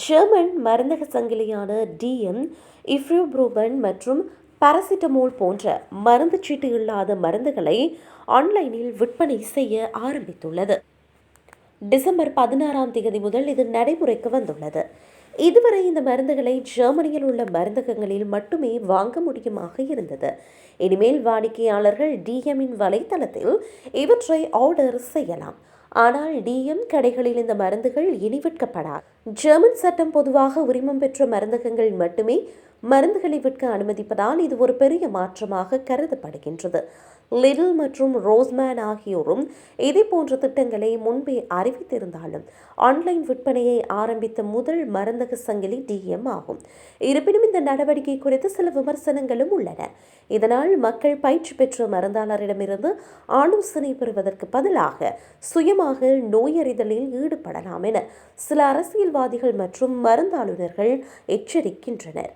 German மருந்தக சங்கிலியான DM இஃப்ரூப்ரூபன் மற்றும் paracetamol போன்ற மருந்து சீட்டு இல்லாத மருந்துகளை ஆன்லைனில் விற்பனை செய்ய ஆரம்பித்துள்ளது. டிசம்பர் பதினாறாம் தேதி முதல் இது நடைமுறைக்கு வந்துள்ளது. இதுவரை இந்த மருந்துகளை ஜெர்மனியில் உள்ள மருந்தகங்களில் மட்டுமே வாங்க முடியுமாக இருந்தது. இனிமேல் வாடிக்கையாளர்கள் டிஎம்மின் வலைத்தளத்தில் இவற்றை ஆர்டர் செய்யலாம். ஆனால் டிஎம் கடைகளில் இந்த மருந்துகள் இனி விற்கப்படாது. ஜெர்மன் சட்டம் பொதுவாக உரிமம் பெற்ற மருந்தகங்கள் மட்டுமே மருந்துகளை விற்க அனுமதிப்பதால் இது ஒரு பெரிய மாற்றமாக கருதப்படுகின்றது. லிடில் மற்றும் ரோஸ்மேன் ஆகியோரும் இதே போன்ற திட்டங்களை முன்பே அறிவித்திருந்தாலும் ஆன்லைன் விற்பனையை ஆரம்பித்த முதல் மருந்தக சங்கிலி டிஎம் ஆகும். இருப்பினும் இந்த நடவடிக்கை குறித்து சில விமர்சனங்களும் உள்ளன. இதனால் மக்கள் பயிற்சி பெற்ற மருந்தாளரிடமிருந்து ஆலோசனை பெறுவதற்கு பதிலாக சுயமாக நோயறிதலில் ஈடுபடலாம் என சில அரசியல்வாதிகள் மற்றும் மருந்தாளுநர்கள் எச்சரிக்கின்றனர்.